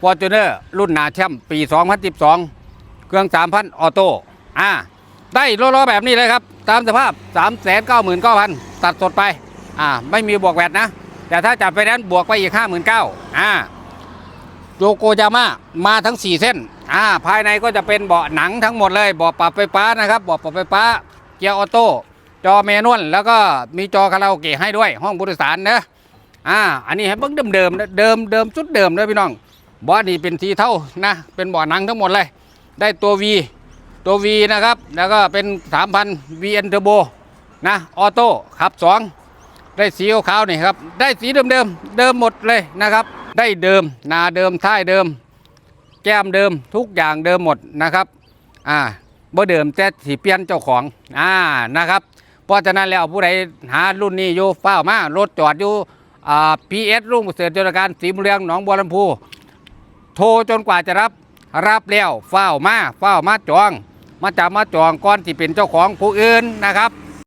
ฟอร์จูเนอร์รุ่นหนาแชมป์ปี 2012 เครื่อง 3,000 ออโต้อ่าได้ล้อๆแบบนี้เลยครับ ตามสภาพ 399,000 ตัดสดไปอ่าไม่มีบวกแวดนะ แต่ถ้าจัดไปนั้นบวกไปอีก 59,000อ่าโยโกยาม่ามาทั้ง 4 เส้นอ่าภายในก็จะเป็นเบาะหนังทั้งหมดเลยเบาะปรับไฟฟ้านะครับเบาะปรับไฟฟ้าเกียร์ออโต้จอเมนวลแล้วก็มีจอคาราโอเกะให้ด้วยห้องผู้โดยสารนะอ่าอันนี้ให้เบิ้งเดิมๆนะเดิมเดิมชุดเดิมเลยพี่น้อง บาะนี่เป็นสีเท่านะ เป็นบาะหนังทั้งหมดเลย ได้ตัว V ตัว V นะครับ แล้วก็เป็น 3,000 VN Turbo นะ ออโต้ขับ 2 ได้สีขาวๆนี่ครับ ได้สีเดิมเดิมเดิมหมดเลยนะครับ ได้เดิมนาเดิมท้ายเดิม แก้มเดิมทุกอย่างเดิมหมดนะครับ อ่าบ่เดิมแต่สีเปลี่ยนเจ้าของอ่านะครับ เพราะฉะนั้นแล้วผู้ใดหารุ่นนี้อยู่เฝ้ามารถจอดอยู่อ่า PS รุ่งเสริฐจรการสีบุญเรืองหนองบัวลำพู ทรจนกว่าจะรับ รับแล้วเฝ้ามาเฝ้ามาจอง มาจับมาจองก่อนที่เป็นเจ้าของผู้อื่นนะครับ